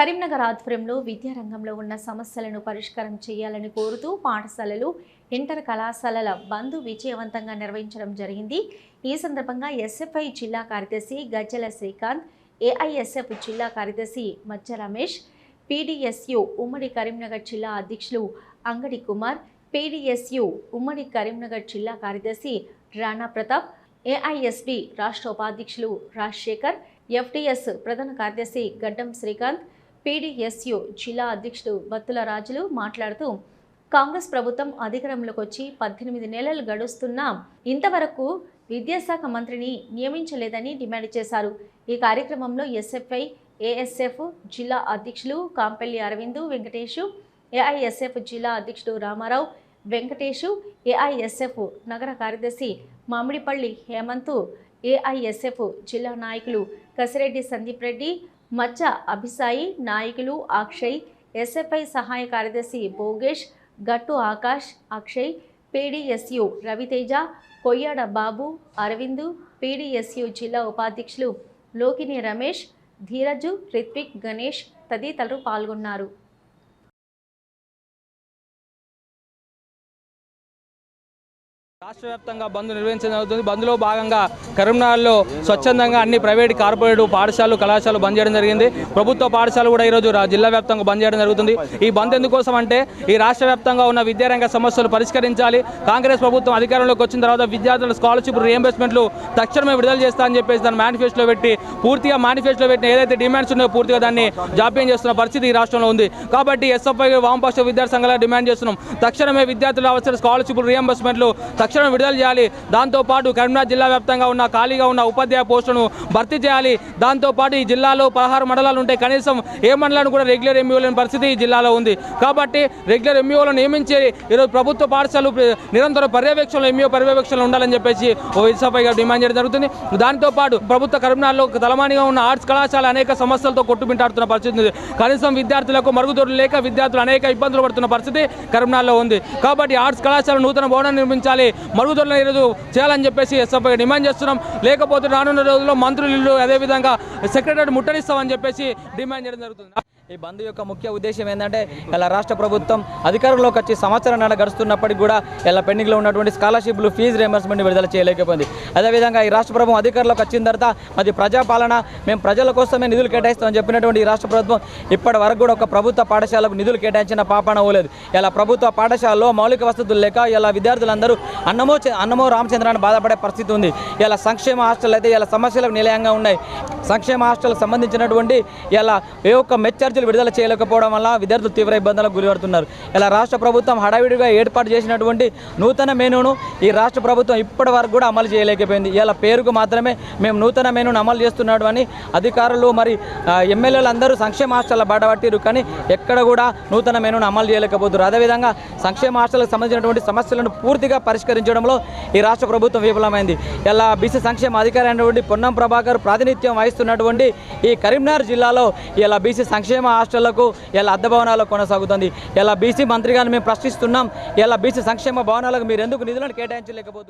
కరీంనగర్ ఆధ్వర్యంలో విద్యారంగంలో ఉన్న సమస్యలను పరిష్కారం చేయాలని కోరుతూ పాఠశాలలు ఇంటర్ కళాశాలల బంద్ విజయవంతంగా నిర్వహించడం జరిగింది. ఈ సందర్భంగా ఎస్ఎఫ్ఐ జిల్లా కార్యదర్శి గజ్జల శ్రీకాంత్ ఏఐఎస్ఎఫ్ జిల్లా కార్యదర్శి మచ్చ రమేష్ పీడిఎస్యు ఉమ్మడి కరీంనగర్ జిల్లా అధ్యక్షులు అంగడి కుమార్ పీడిఎస్యు ఉమ్మడి కరీంనగర్ జిల్లా కార్యదర్శి రాణా ప్రతాప్ ఏఐఎస్బి రాష్ట్ర ఉపాధ్యక్షులు రాజశేఖర్ ఎఫ్డిఎస్ ప్రధాన కార్యదర్శి గడ్డం శ్రీకాంత్ పీడీఎస్యు జిల్లా అధ్యక్షుడు బత్తుల రాజులు మాట్లాడుతూ కాంగ్రెస్ ప్రభుత్వం అధికారంలోకి వచ్చి పద్దెనిమిది నెలలు గడుస్తున్నా ఇంతవరకు విద్యాశాఖ మంత్రిని నియమించలేదని డిమాండ్ చేశారు. ఈ కార్యక్రమంలో ఎస్ఎఫ్ఐ ఏఎస్ఎఫ్ జిల్లా అధ్యక్షులు కాంపల్లి అరవిందు వెంకటేషు ఏఐఎస్ఎఫ్ జిల్లా అధ్యక్షుడు రామారావు వెంకటేషు ఏఐఎస్ఎఫ్ నగర కార్యదర్శి మామిడిపల్లి హేమంత్ ఏఐఎస్ఎఫ్ జిల్లా నాయకులు కసిరెడ్డి సందీప్ రెడ్డి మచ్చ అభిసాయి నాయకులు అక్షయ్ ఎస్ఎఫ్ఐ సహాయ కార్యదర్శి భోగేష్ గట్టు ఆకాష్ అక్షయ్ పీడీఎస్యు రవితేజ కొయ్యాడ బాబు అరవింద్ పీడీఎస్యు జిల్లా ఉపాధ్యక్షులు లోకిని రమేష్ ధీరజు రిత్విక్ గణేష్ తదితరులు పాల్గొన్నారు. రాష్ట్ర వ్యాప్తంగా బంద్ నిర్వహించడం జరుగుతుంది. బంద్లో భాగంగా కరీంనగర్లో స్వచ్ఛందంగా అన్ని ప్రైవేట్ కార్పొరేట్ పాఠశాలలు కళాశాలలు బంద్ చేయడం జరిగింది. ప్రభుత్వ పాఠశాలలు కూడా ఈరోజు జిల్లా వ్యాప్తంగా బంద్ చేయడం జరుగుతుంది. ఈ బంద్ ఎందుకోసం అంటే ఈ రాష్ట్ర వ్యాప్తంగా ఉన్న విద్యారంగ సమస్యలు పరిష్కరించాలి. కాంగ్రెస్ ప్రభుత్వం అధికారంలోకి వచ్చిన తర్వాత విద్యార్థుల స్కాలర్షిప్ రియంబర్స్మెంట్లు తక్షణమే విడుదల చేస్తా అని చెప్పేసి దాన్ని మేనిఫెస్టోలో పెట్టి పూర్తిగా మేనిఫెస్టోలో పెట్టిన ఏదైతే డిమాండ్స్ ఉన్నాయో పూర్తిగా దాన్ని జాప్యం చేస్తున్న పరిస్థితి ఈ రాష్ట్రంలో ఉంది. కాబట్టి ఎస్ఎఫ్ఐ వామపక్ష విద్యార్థి సంఘాలుగా డిమాండ్ చేస్తున్నాం. తక్షణమే విద్యార్థుల అవసర స్కాలర్షిప్ రియంబర్స్మెంట్లు తక్షణం విడుదల చేయాలి. దాంతోపాటు కరీంనగర్ జిల్లా వ్యాప్తంగా ఉన్న ఖాళీగా ఉన్న ఉపాధ్యాయ పోస్టులను భర్తీ చేయాలి. దాంతోపాటు ఈ జిల్లాలో పదహారు మండలాలు ఉంటాయి కనీసం ఏ మండలాన్ని కూడా రెగ్యులర్ ఎంఈఓ లేని పరిస్థితి ఈ జిల్లాలో ఉంది. కాబట్టి రెగ్యులర్ ఎంఈఓలను నియమించి ఈరోజు ప్రభుత్వ పాఠశాలలు నిరంతర పర్యవేక్షణలో ఎంఈఓ పర్యవేక్షణలో ఉండాలని చెప్పేసి ఓ ఇసపైగా డిమాండ్ చేయడం జరుగుతుంది. దాంతోపాటు ప్రభుత్వ కరీంనగర్లో తలమానిగా ఉన్న ఆర్ట్స్ కళాశాల అనేక సమస్యలతో కొట్టుమింటాడుతున్న పరిస్థితి ఉంది. కనీసం విద్యార్థులకు మరుగుదొడ్లు లేక విద్యార్థులు అనేక ఇబ్బందులు పడుతున్న పరిస్థితి కరీంనగర్లో ఉంది. కాబట్టి ఆర్ట్స్ కళాశాల నూతన భవనం నిర్మించాలి. మరుగుదొడ్లను ఈరోజు చేయాలని చెప్పేసి ఎస్ఎఫ్ఐ డిమాండ్ చేస్తున్నాం. లేకపోతే రానున్న రోజుల్లో మంత్రులు అదేవిధంగా సెక్రటరీ ముట్టడిస్తామని చెప్పేసి డిమాండ్ చేయడం జరుగుతుంది. ఈ బంద్ యొక్క ముఖ్య ఉద్దేశం ఏంటంటే ఇలా రాష్ట్ర ప్రభుత్వం అధికారంలోకి వచ్చి సంవత్సరం నాడ గడుస్తున్నప్పటికీ కూడా ఇలా పెండింగ్లో ఉన్నటువంటి స్కాలర్షిప్లు ఫీజు రియంబర్స్మెంట్ విడుదల చేయలేకపోయింది. అదేవిధంగా ఈ రాష్ట్ర ప్రభుత్వం అధికారంలోకి వచ్చిన తర్వాత మరి ప్రజాపాలన మేము ప్రజల కోసమే నిధులు కేటాయిస్తామని చెప్పినటువంటి ఈ రాష్ట్ర ప్రభుత్వం ఇప్పటి వరకు కూడా ఒక ప్రభుత్వ పాఠశాలకు నిధులు కేటాయించిన పాపన ఓలేదు ఇలా ప్రభుత్వ పాఠశాలలో మౌలిక వసతులు లేక ఇలా విద్యార్థులందరూ అన్నమో అన్నమో రామచంద్రాన్ని బాధపడే పరిస్థితి ఉంది. ఇలా సంక్షేమ హాస్టల్ అయితే ఇలా సమస్యలకు నిలయంగా ఉన్నాయి. సంక్షేమ హాస్టల్కి సంబంధించినటువంటి ఇలా ఏ ఒక్క మెచ్చార్జీలు విడుదల చేయలేకపోవడం వల్ల విద్యార్థులు తీవ్ర ఇబ్బందులకు గురిపడుతున్నారు. ఇలా రాష్ట్ర ప్రభుత్వం హడావిడిగా ఏర్పాటు చేసినటువంటి నూతన మెనూను ఈ రాష్ట్ర ప్రభుత్వం ఇప్పటి వరకు కూడా అమలు చేయలేకపోయింది. ఇలా పేరుకు మాత్రమే మేము నూతన మెనూను అమలు చేస్తున్నాడు అని అధికారులు మరి ఎమ్మెల్యేలు అందరూ సంక్షేమ హాస్టల్ బాటపట్టిరు కానీ ఎక్కడ కూడా నూతన మెనూను అమలు చేయలేకపోతున్నారు. అదేవిధంగా సంక్షేమ హాస్టల్కి సంబంధించినటువంటి సమస్యలను పూర్తిగా పరిష్కరించడంలో ఈ రాష్ట్ర ప్రభుత్వం విఫలమైంది. ఇలా బీసీ సంక్షేమ అధికారి అయినటువంటి పొన్నం ప్రభాకర్ ప్రాతినిధ్యం వహిస్తున్నటువంటి ఈ కరీంనగర్ జిల్లాలో ఇలా బీసీ సంక్షేమ హాస్టళ్ళకు ఇలా అద్దె భవనాలు కొనసాగుతుంది. ఇలా బీసీ మంత్రి గారిని మేము ప్రశ్నిస్తున్నాం. ఇలా బీసీ సంక్షేమ భవనాలకు మీరు ఎందుకు నిధులను కేటాయించలేకపోతుంది